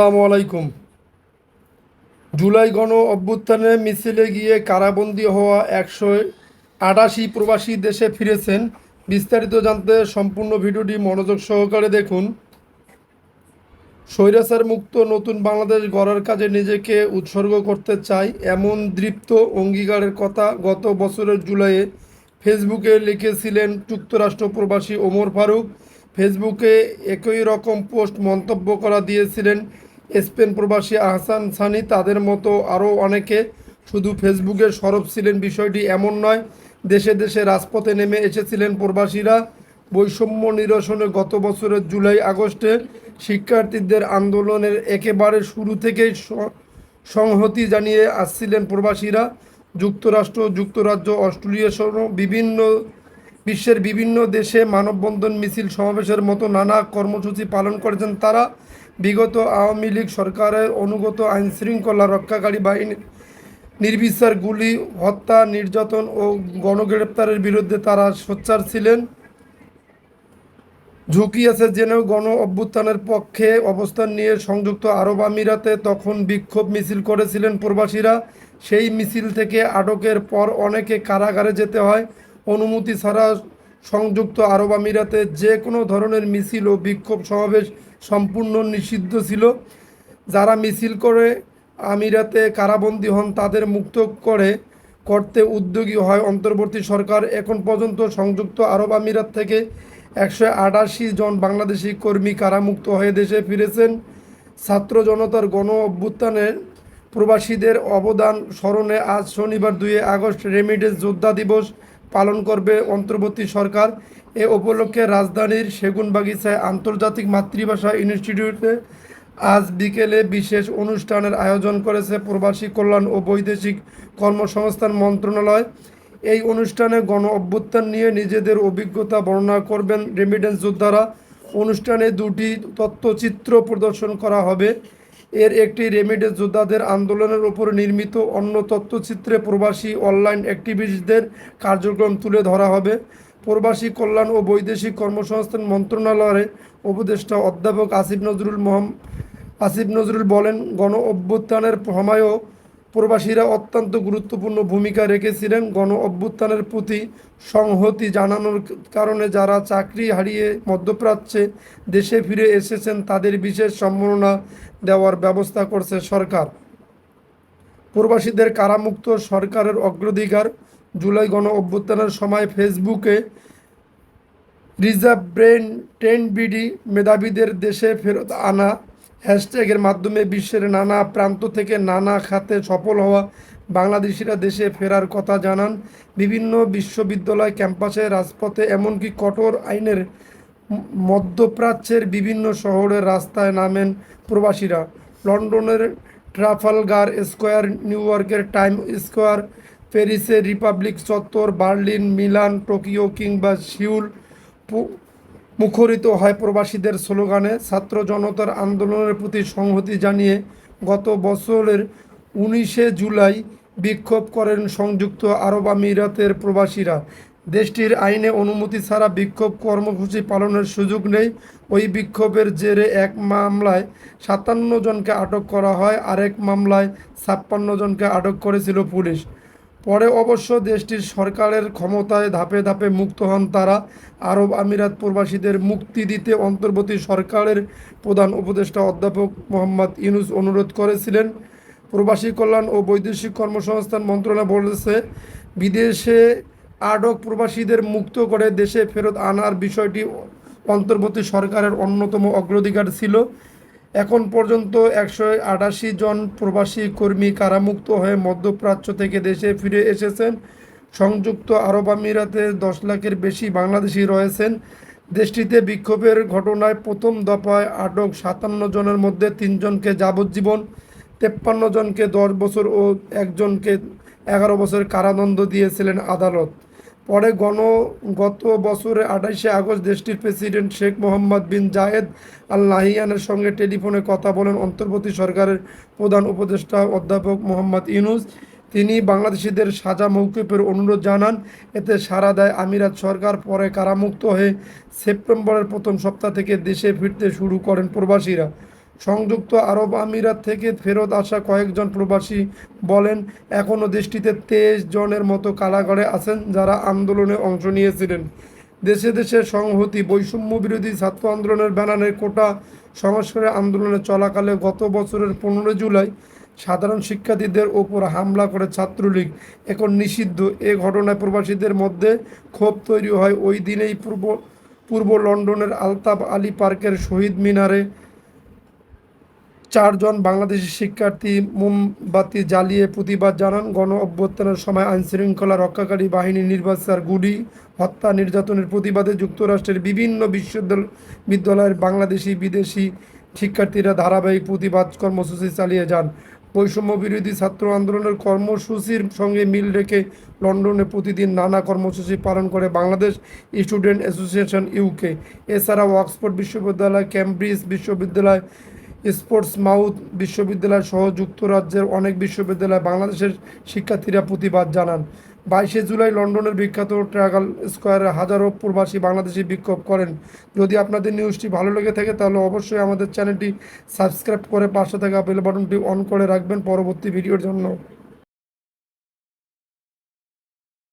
আলাইকুম। জুলাই গণ অভ্যুত্থানে মিছিলে গিয়ে কারাবন্দী হওয়া একশো আটাশি প্রবাসী দেশে ফিরেছেন। বিস্তারিত জানতে সম্পূর্ণ ভিডিওটি মনোযোগ সহকারে দেখুন। স্বৈরাচার মুক্ত নতুন বাংলাদেশ গড়ার কাজে নিজেকে উৎসর্গ করতে চাই এমন দৃপ্ত অঙ্গীকারের কথা গত বছরের জুলাইয়ে ফেসবুকে লিখেছিলেন যুক্তরাষ্ট্র প্রবাসী ওমর ফারুক। ফেসবুকে একই রকম পোস্ট মন্তব্য করা দিয়েছিলেন স্পেন প্রবাসী আহসান সানি তাদের মতো আরও অনেকে শুধু ফেসবুকে সরব ছিলেন বিষয়টি এমন নয়, দেশে দেশে রাজপথে নেমে এসেছিলেন প্রবাসীরা। বৈষম্য নিরসনে গত বছরের জুলাই আগস্টে শিক্ষার্থীদের আন্দোলনের একেবারে শুরু থেকেই সংহতি জানিয়ে আসছিলেন প্রবাসীরা। যুক্তরাষ্ট্র, যুক্তরাজ্য, অস্ট্রেলিয়া সহ বিভিন্ন, বিশ্বের বিভিন্ন দেশে মানববন্ধন মিছিল সমাবেশের মতো নানা কর্মসূচি পালন করেছেন তারা। বিগত আওয়ামী লীগ সরকারের অনুগত আইন শৃঙ্খলা রক্ষাকারী বাহিনী নির্বিচার গুলি, হত্যা, নির্যাতন ও গণগ্রেপ্তারের বিরুদ্ধে তারা সোচ্চার ছিলেন। ঝুঁকি আছে জেনেও গণ অভ্যুত্থানের পক্ষে অবস্থান নিয়ে সংযুক্ত আরব আমিরাতে তখন বিক্ষোভ মিছিল করেছিলেন প্রবাসীরা। সেই মিছিল থেকে আটকের পর অনেকে কারাগারে যেতে হয়। অনুমতি ছাড়া সংযুক্ত আরব আমিরাতে যে কোনো ধরনের মিছিল ও বিক্ষোভ সমাবেশ সম্পূর্ণ নিষিদ্ধ ছিল। যারা মিছিল করে আমিরাতে কারাবন্দী হন, তাদের মুক্ত করে করতে উদ্যোগী হয় অন্তর্বর্তী সরকার। এখন পর্যন্ত সংযুক্ত আরব আমিরাত থেকে একশো আটাশি জন বাংলাদেশি কর্মী কারামুক্ত হয়ে দেশে ফিরেছেন। ছাত্র জনতার গণ অভ্যুত্থানের প্রবাসীদের অবদান স্মরণে আজ শনিবার দুই আগস্ট রেমিডেন্স যোদ্ধা দিবস পালন করবে অন্তর্বর্তী সরকার। এ উপলক্ষে রাজধানীর সেগুনবাগিচায় আন্তর্জাতিক মাতৃভাষা ইনস্টিটিউটে আজ বিকেলে বিশেষ অনুষ্ঠানের আয়োজন করেছে প্রবাসী কল্যাণ ও বৈদেশিক কর্মসংস্থান মন্ত্রণালয়। এই অনুষ্ঠানে গণ অভ্যুত্থান নিয়ে নিজেদের অভিজ্ঞতা বর্ণনা করবেন রেমিডেন্স যোদ্ধারা। অনুষ্ঠানে দুটি তথ্যচিত্র প্রদর্শন করা হবে। এর একটি রেমিডেন্স যোদ্ধাদের আন্দোলনের উপর নির্মিত অন্য তথ্যচিত্রে প্রবাসী অনলাইন অ্যাক্টিভিস্টদের কার্যক্রম তুলে ধরা হবে। প্রবাসী কল্যাণ ও বৈদেশিক কর্মসংস্থান মন্ত্রণালয়ের উপদেষ্টা অধ্যাপক আসিফ নজরুল মোহাম আসিফ নজরুল বলেন গণ অভ্যুত্থানের সময়ও প্রবাসীরা অত্যন্ত গুরুত্বপূর্ণ ভূমিকা রেখেছিলেন গণ অভ্যুত্থানের প্রতি সংহতি জানানোর কারণে যারা চাকরি হারিয়ে মধ্যপ্রাচ্যে দেশে ফিরে এসেছেন, তাদের বিশেষ সম্মাননা দেওয়ার ব্যবস্থা করছে সরকার। প্রবাসীদের কারামুক্ত সরকারের অগ্রাধিকার জুলাই গণ অভ্যুত্থানের সময় ফেসবুকে রিজার্ভ ব্রেন, টেন বিডি মেধাবীদের দেশে ফেরত আনা হ্যাশট্যাগের মাধ্যমে বিশ্বের নানা প্রান্ত থেকে নানা খাতে সফল হওয়া বাংলাদেশিরা দেশে ফেরার কথা জানান বিভিন্ন বিশ্ববিদ্যালয় ক্যাম্পাসে, রাজপথে, এমনকি কঠোর আইনের মধ্যপ্রাচ্যের বিভিন্ন শহরের রাস্তায় নামেন প্রবাসীরা। লন্ডনের ট্রাফালগার স্কোয়ার, নিউ ইয়র্কের টাইম স্কোয়ার, প্যারিসের রিপাবলিক চত্বর, বার্লিন, মিলান, টোকিও কিংবা সিউল মুখরিত হয় প্রবাসীদের স্লোগানে ছাত্র জনতার আন্দোলনের প্রতি সংহতি জানিয়ে গত বছরের উনিশে জুলাই বিক্ষোভ করেন সংযুক্ত আরব আমিরাতের প্রবাসীরা। দেশটির আইনে অনুমতি ছাড়া বিক্ষোভ কর্মসূচি পালনের সুযোগ নেই। ওই বিক্ষোভের জেরে এক মামলায় সাতান্ন জনকে আটক করা হয়। আরেক মামলায় ছাপ্পান্ন জনকে আটক করেছিল পুলিশ। পরে অবশ্য দেশটির সরকারের ক্ষমতায় ধাপে ধাপে মুক্ত হন তারা। আরব আমিরাত প্রবাসীদের মুক্তি দিতে অন্তর্বর্তী সরকারের প্রধান উপদেষ্টা অধ্যাপক মোহাম্মদ ইউনুস অনুরোধ করেছিলেন। প্রবাসী কল্যাণ ও বৈদেশিক কর্মসংস্থান মন্ত্রণালয় বলেছে, বিদেশে আটক প্রবাসীদের মুক্ত করে দেশে ফেরত আনার বিষয়টি অন্তর্বর্তী সরকারের অন্যতম অগ্রাধিকার ছিল। এখন পর্যন্ত একশো আটাশি জন প্রবাসী কর্মী কারামুক্ত হয়ে মধ্যপ্রাচ্য থেকে দেশে ফিরে এসেছেন। সংযুক্ত আরব আমিরাতে দশ লাখের বেশি বাংলাদেশি রয়েছেন। দেশটিতে বিক্ষোভের ঘটনায় প্রথম দফায় আটক সাতান্ন জনের মধ্যে তিনজনকে যাবজ্জীবন, তেপ্পান্ন জনকে দশ বছর ও একজনকে এগারো বছর কারাদণ্ড দিয়েছিলেন আদালত। পরে গণ, গত বছরে আঠাশে আগস্ট দেশটির president Sheikh Mohammed bin Zayed Al নাহিয়ানের সঙ্গে টেলিফোনে কথা বলেন অন্তর্বর্তী সরকারের প্রধান উপদেষ্টা অধ্যাপক মোহাম্মদ ইউনুস। তিনি বাংলাদেশিদের সাজা মৌকুফের অনুরোধ জানান, এতে সাড়া দেয় আমিরাত সরকার, পরে কারামুক্ত হয়ে সেপ্টেম্বরের প্রথম সপ্তাহ থেকে দেশে ফিরতে শুরু করেন প্রবাসীরা। সংযুক্ত আরব আমিরাত থেকে ফেরত আসা কয়েকজন প্রবাসী বলেন এখনও দেশটিতে তেইশ জনের মতো কারাগারে আছেন যারা আন্দোলনে অংশ নিয়েছিলেন। দেশে দেশে সংহতি, বৈষম্য বিরোধী ছাত্র আন্দোলনের ব্যানারে কোটা সংস্কারের আন্দোলনে চলাকালে গত বছরের পনেরো জুলাই সাধারণ শিক্ষার্থীদের ওপর হামলা করে ছাত্রলীগ। এখন নিষিদ্ধ। এ ঘটনায় প্রবাসীদের মধ্যে ক্ষোভ তৈরি হয়। ওই দিনেই পূর্ব পূর্ব লন্ডনের আলতাফ আলী পার্কের শহীদ মিনারে চারজন বাংলাদেশি শিক্ষার্থী মোমবাতি জ্বালিয়ে প্রতিবাদ জানান গণ অভ্যর্থনের সময় আইনশৃঙ্খলা রক্ষাকারী বাহিনী নির্বাচার গুলি, হত্যা, নির্যাতনের প্রতিবাদে যুক্তরাষ্ট্রের বিভিন্ন বিশ্ববিদ্যালয় বিদ্যালয়ের বাংলাদেশি বিদেশি শিক্ষার্থীরা ধারাবাহিক প্রতিবাদ কর্মসূচি চালিয়ে যান। বৈষম্য বিরোধী ছাত্র আন্দোলনের কর্মসূচির সঙ্গে মিল রেখে লন্ডনে প্রতিদিন নানা কর্মসূচি পালন করে বাংলাদেশ স্টুডেন্ট অ্যাসোসিয়েশন ইউকে। এছাড়াও অক্সফোর্ড বিশ্ববিদ্যালয় ক্যামব্রিজ বিশ্ববিদ্যালয় স্পোর্টস মাউথ বিশ্ববিদ্যালয় সহ যুক্তরাজ্যের অনেক বিশ্ববিদ্যালয়ে বাংলাদেশের শিক্ষার্থীরা প্রতিবাদ জানান। বাইশে জুলাই লন্ডনের বিখ্যাত ট্রাগাল স্কোয়ারে হাজারো প্রবাসী বাংলাদেশি বিক্ষোভ করেন। যদি আপনাদের নিউজটি ভালো লেগে থাকে, তাহলে অবশ্যই আমাদের চ্যানেলটি সাবস্ক্রাইব করে পাশে থাকা বেল বাটনটি অন করে রাখবেন পরবর্তী ভিডিওর জন্য।